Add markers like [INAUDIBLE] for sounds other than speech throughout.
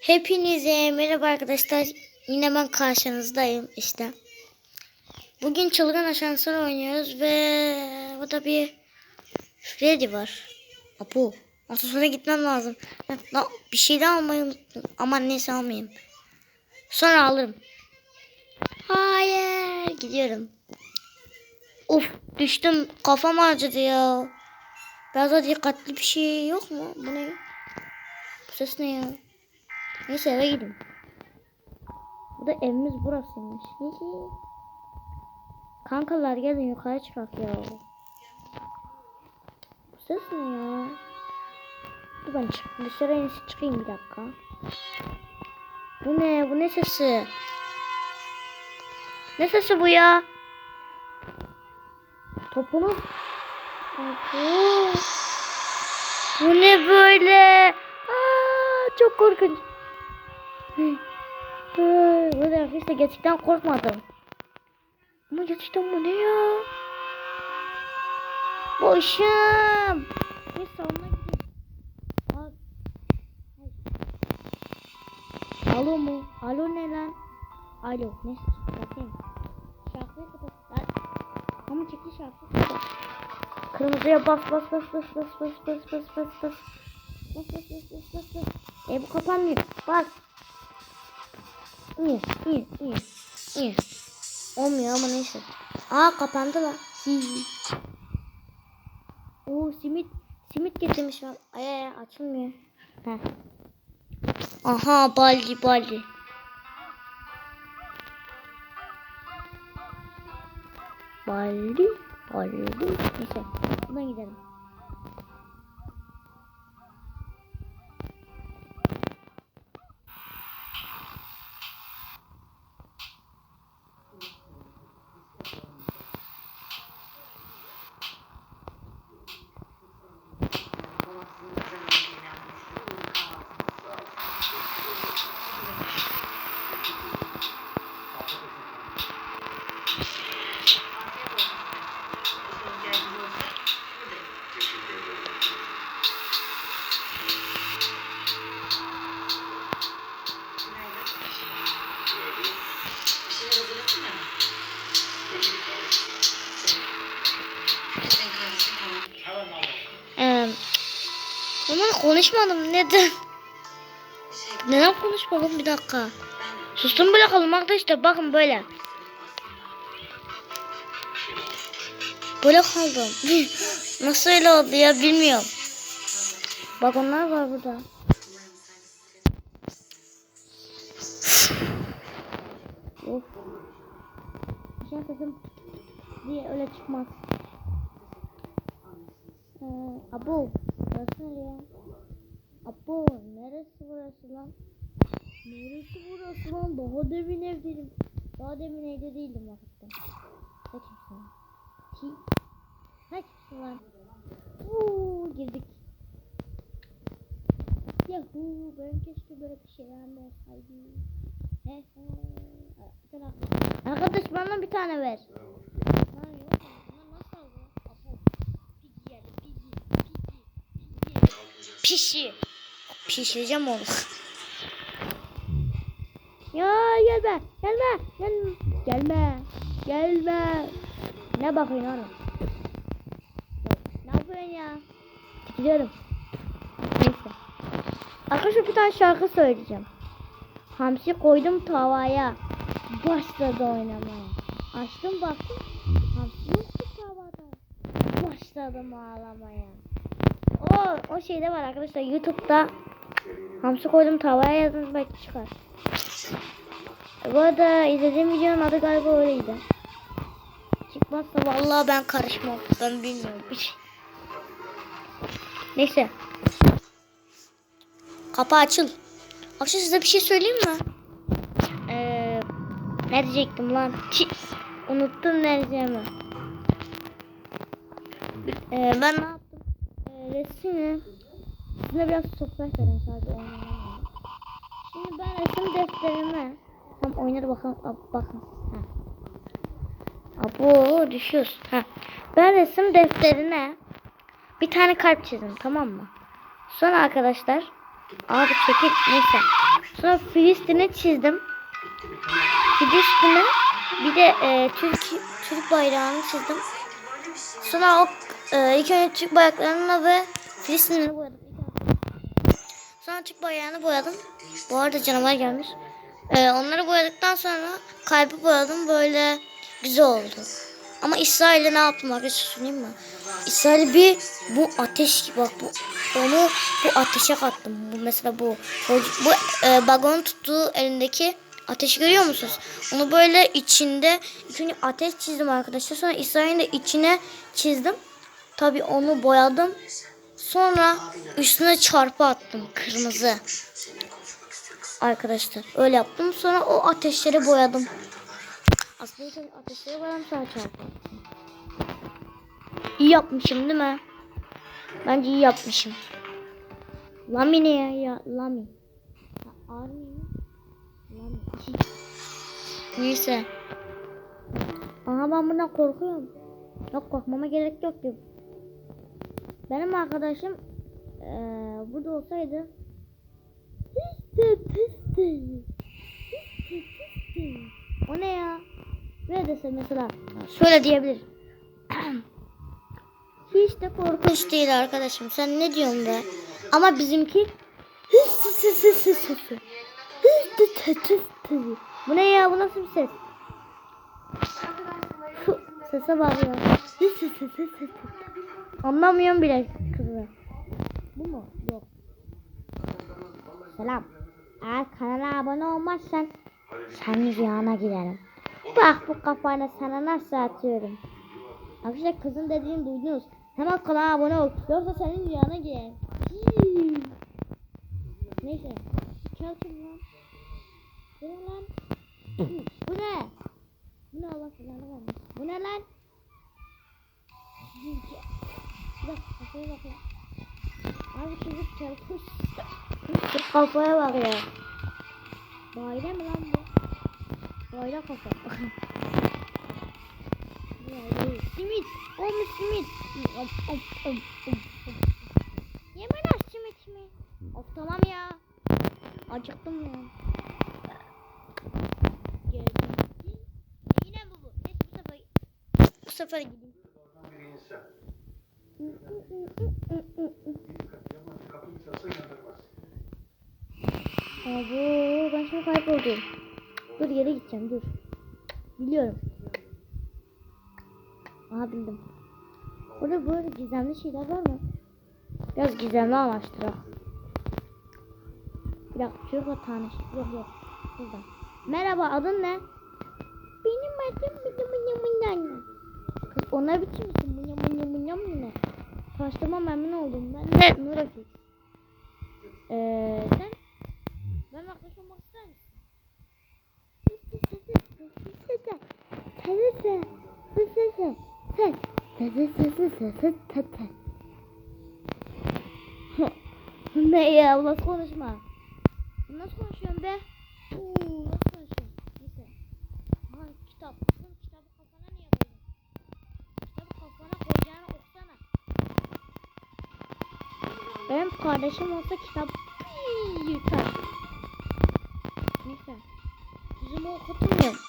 Hepinize merhaba arkadaşlar. Yine ben karşınızdayım işte. Bugün çılgın asansör oynuyoruz ve bu da bir Freddy var. Apo. Asansöre gitmem lazım. Bir şey de almayı unuttum. Aman neyse almayayım. Sonra alırım. Hayır. Gidiyorum. Of düştüm. Kafam acıdı ya. Biraz daha dikkatli bir şey yok mu? Bu ne? Bu ses ne ya? Neyse eve gidin. Bu da evimiz burasıymış. Hihi. Kankalar gelin yukarı çıkak ya. Bu ses ne ya? Dur ben çık dışarı en çıkayım bir dakika. Bu ne? Bu ne sesi? Ne sesi bu ya? Topunu. Bu ne böyle? Aa, çok korkunç. Bu da işte gerçekten korkmadım. Ama gerçekten bu ne ya? Boşum. Gideyim. Aa, ay. Alo mu? Alo ne lan? Alo. Neyse kapatayım. Şarkıyı kapat. Ama çekti şarkı. Kırmızıya bas bas bas bas bas bas bas bas bas bas. Bas bas bas bas bas bas. E bu kapanmıyor. Bas. İyi iyi iyi iyi. Olmuyor ama neyse. Aa kapandı lan. Hi. Oo simit. Simit getirmiş. Ay ay ay, açılmıyor. Heh. Aha baldi baldi. Baldi baldi. Neyse. Buradan gidelim. Konuşmadım neden? Neden konuşmadım bir dakika. Sustum bile kaldım arkadaşlar bakın böyle. Böyle kaldım. [LAUGHS] Nasıl öyle oldu ya bilmiyorum. Bak onlar var burada. of. Şey diye öyle çıkmaz. Ee, abo, burası ne ya? Abo, neresi burası lan? Neresi burası lan? Daha demin evdeydim. Daha demin evde değildim vakitte. Sen kimsin? Ki? Sen kimsin lan? Uuu, girdik. Yahoo, ben keşke böyle bir şeyler olsaydı. He he. Arkadaş bana bir tane ver. Pişi. Pişireceğim onu. Ya gelme, gelme, gelme, gelme, gelme. Ne bakıyorsun oğlum? Ne yapıyorsun ya? Gidiyorum. Neyse. Arkadaşlar bir tane şarkı söyleyeceğim. Hamsi koydum tavaya. Başladı oynamaya. Açtım baktım. Hamsi yoktu tavada. Başladım ağlamaya. O, o şeyde var arkadaşlar YouTube'da. Hamsi koydum tavaya yazın belki çıkar. Bu arada izlediğim videonun adı galiba öyleydi. Çıkmazsa vallahi ben karışmam. Ben bilmiyorum şey. Neyse. Kapı açıl. Akşam size bir şey söyleyeyim mi? Ee, ne diyecektim lan? Çi, unuttum ne diyeceğimi. Ee, ben ne yaptım? Ee, resmi sizinle biraz sohbet edelim sadece. Şimdi ben resim defterime tam oynadı bakalım bakın. Abo düşüyoruz. Ha. Ben resim defterine bir tane kalp çizdim tamam mı? Sonra arkadaşlar Abi çekil neyse. Sonra Filistin'i çizdim. Filistin'i bir de e, Türk Türk bayrağını çizdim. Sonra o e, ilk önce Türk bayraklarını ve Filistinleri boyadım. Sonra Türk bayrağını boyadım. Bu arada canavar gelmiş. E, onları boyadıktan sonra kalbi boyadım. Böyle güzel oldu. Ama İsrail'e ne yaptım arkadaşlar söyleyeyim mi? İsrail'e bir bu ateş bak bu onu bu ateşe kattım. Bu mesela bu bu, bu e, bagonun tuttuğu elindeki ateşi görüyor musunuz? Onu böyle içinde önce ateş çizdim arkadaşlar. Sonra İsrail'in de içine çizdim. Tabi onu boyadım. Sonra üstüne çarpı attım kırmızı. Arkadaşlar öyle yaptım. Sonra o ateşleri boyadım. Aslında ateşleri boyadım sonra çarpı attım. İyi yapmışım değil mi? Bence iyi yapmışım. Lami ne ya? ya Lami. Ha, Army mi? Lami. [LAUGHS] Neyse. Aha ben bundan korkuyorum. Yok korkmama gerek yok ki. Benim arkadaşım eee burada olsaydı Piste piste Piste piste O ne ya? Ne dese mesela Şöyle diyebilir [CLEARS THROAT] Hiç de korkunç değil arkadaşım. Sen ne diyorsun be? Ama bizimki Bu ne ya? Bu nasıl bir ses? ふ, Sese bak ya. Anlamıyorum bile kızı. Bu mu? Yok. Selam. Eğer kanala abone olmazsan senin rüyana girerim. Bak bu kafayla sana nasıl atıyorum. Arkadaşlar kızın dediğini duydunuz. Hemen kanala abone ol. Yoksa senin rüyana girerim. Hii. Neyse. Çal kim lan? Bu ne lan? Bu ne? Bu ne Allah. Bu ne lan? Dakika kafaya bak ya. Abi çocuk çarpmış. Şu kafaya bak ya. Daire mi lan bu? Daire kafa. Simit. Olmuş simit. Om, om, om, om, om. Yeme lan simit mi? Of tamam ya. Acıktım ya. Geldim. Yine mi bu? Neyse bu sefer bu sefer gideyim. Abi ben şimdi kayboldum. Dur geri gideceğim dur. Biliyorum. Aha bildim. Burada böyle gizemli şeyler var mı? Biraz gizemli amaçtır ha. Bir dakika şurada tanış. Yok yok. Burada. Merhaba adın ne? Benim adım Mınya Mınya Mınya. Ona biçim misin? Mınya Mınya Mınya Mınya. Tanıştığıma memnun oldum. Ben de Nurafik. Eee sen? Ben arkadaş olmak ister misin? [LAUGHS] Ne ya? Nasıl konuşma? Nasıl konuşuyorsun be? Benim kardeşim olsa kitap yırtar. Neyse. Yüzümü okutmuyorum.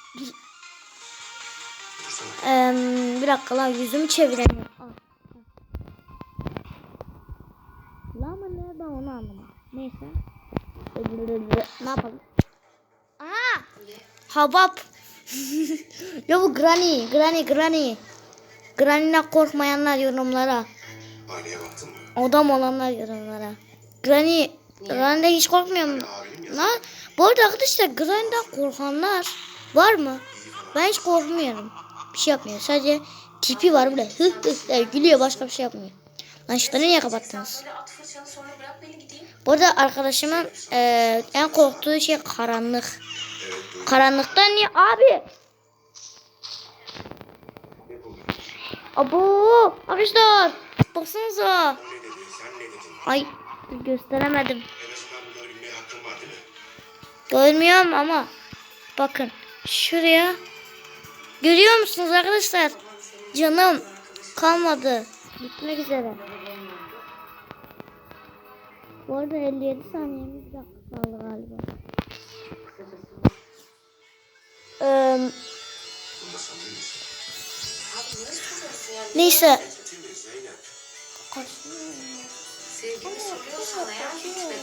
Eee bir dakika lan yüzümü çeviremiyorum. Al. La mı ne ben onu anlamadım. Neyse. Ne yapalım? Aha! Habap. [LAUGHS] ya bu Granny, Granny, Granny. Granny'den korkmayanlar yorumlara. Aynaya baktın mı? Adam olanlar yorumlara. Granny, Granny'den hiç korkmuyor mu? Lan, bu arada arkadaşlar Granny'den korkanlar var mı? Ben hiç korkmuyorum. Bir şey yapmıyor. Sadece tipi var böyle. Hı hı der, gülüyor başka bir şey yapmıyor. Lan ışıkları niye kapattınız? Bu arada arkadaşımın eee, en korktuğu şey karanlık. Karanlıktan niye? Abi! Abo! Arkadaşlar! Baksanıza! Değil mi? Görmüyorum ama bakın şuraya görüyor musunuz arkadaşlar? Canım kalmadı. Bitmek üzere. Bu arada 57 saniyemiz kaldı galiba. Yani? neyse. Kötü mü Zeynep? Sevgimi soruyor sana ya gitmedi.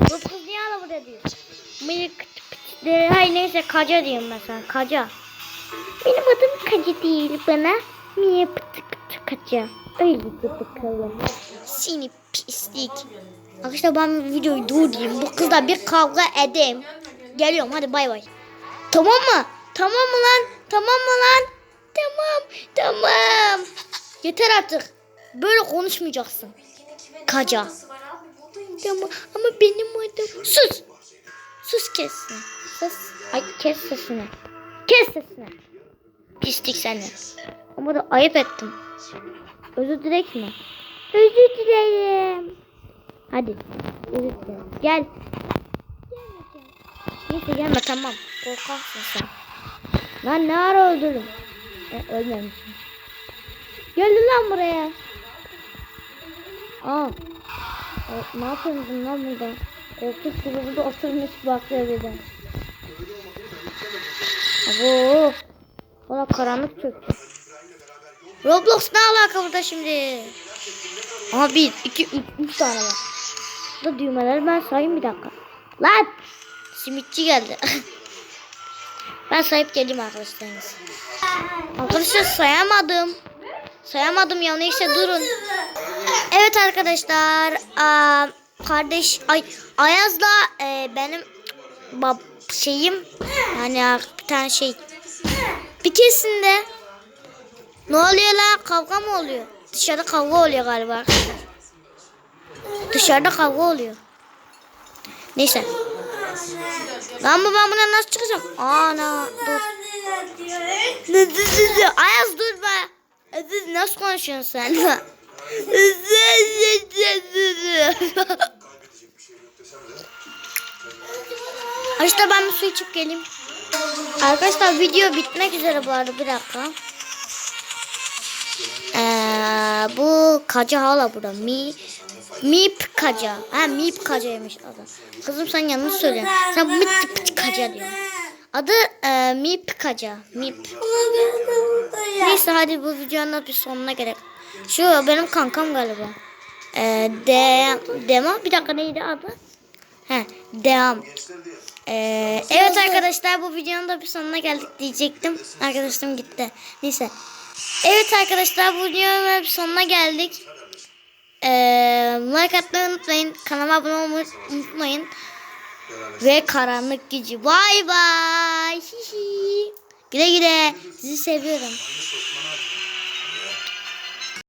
Bu kız niye hala burada diyor? Mıyık de, hayır neyse kaca diyeyim mesela kaca. Benim adım kaca değil bana. Niye pıtı pıtı kaca? Öyle de bakalım. Seni pislik. Arkadaşlar ben videoyu durdurayım. Bu kızla bir kavga edeyim. Geliyorum hadi bay bay. Tamam mı? Tamam mı lan? Tamam mı lan? Tamam. Tamam. Yeter artık. Böyle konuşmayacaksın. Kaca. Tamam ama benim adım... Sus! Sus kes sesini. Sus. Ay kes sesini. Kes sesini. Pislik seni. Ama da ayıp ettim. Özür dilek mi? Özür dilerim. Hadi. Özür dilerim. Gel. Neyse gelme tamam. Korkaksın sen. Lan ne ara öldürdüm? E, ölmemişim. Geldi lan buraya. Aa. E, ne yapıyorsun lan burada? Koltuk gibi burada oturmuş bakıyor bir de. Abo. Valla karanlık çöktü. Roblox ne alaka burada şimdi? Aha bir, iki, üç, üç tane var. Burada düğmeleri ben sayayım bir dakika. Lan! Simitçi geldi. [LAUGHS] ben sayıp geleyim arkadaşlar. Arkadaşlar sayamadım. Sayamadım ya neyse durun. Evet arkadaşlar. aa, kardeş ay Ayaz'la e, benim bab şeyim yani bir tane şey bir keresinde ne oluyor lan kavga mı oluyor? Dışarıda kavga oluyor galiba. Dışarıda kavga oluyor. Neyse. Lan bu ben buradan nasıl çıkacağım? Ana dur. Ayaz dur be. Nasıl konuşuyorsun sen? [LAUGHS] Arkadaşlar ben bir su içip geleyim. Arkadaşlar video bitmek üzere bu arada bir dakika. Ee, bu kaca hala burada. Mi Mip kaca. Ha Mip kacaymış adı. Kızım sen yanlış söylüyorsun. Sen Mip kaca diyorsun. Adı e, Mip kaca. Mip. Neyse hadi bu videonun bir sonuna gerek. Şu benim kankam galiba. Ee, de, Dema bir dakika neydi adı? He, Deam. Ee, evet arkadaşlar bu videonun da bir sonuna geldik diyecektim. Arkadaşım gitti. Neyse. Evet arkadaşlar bu videonun bir sonuna geldik. Ee, like atmayı unutmayın. Kanalıma abone olmayı unutmayın. Ve karanlık gücü. Bay bay. Güle güle. Sizi seviyorum.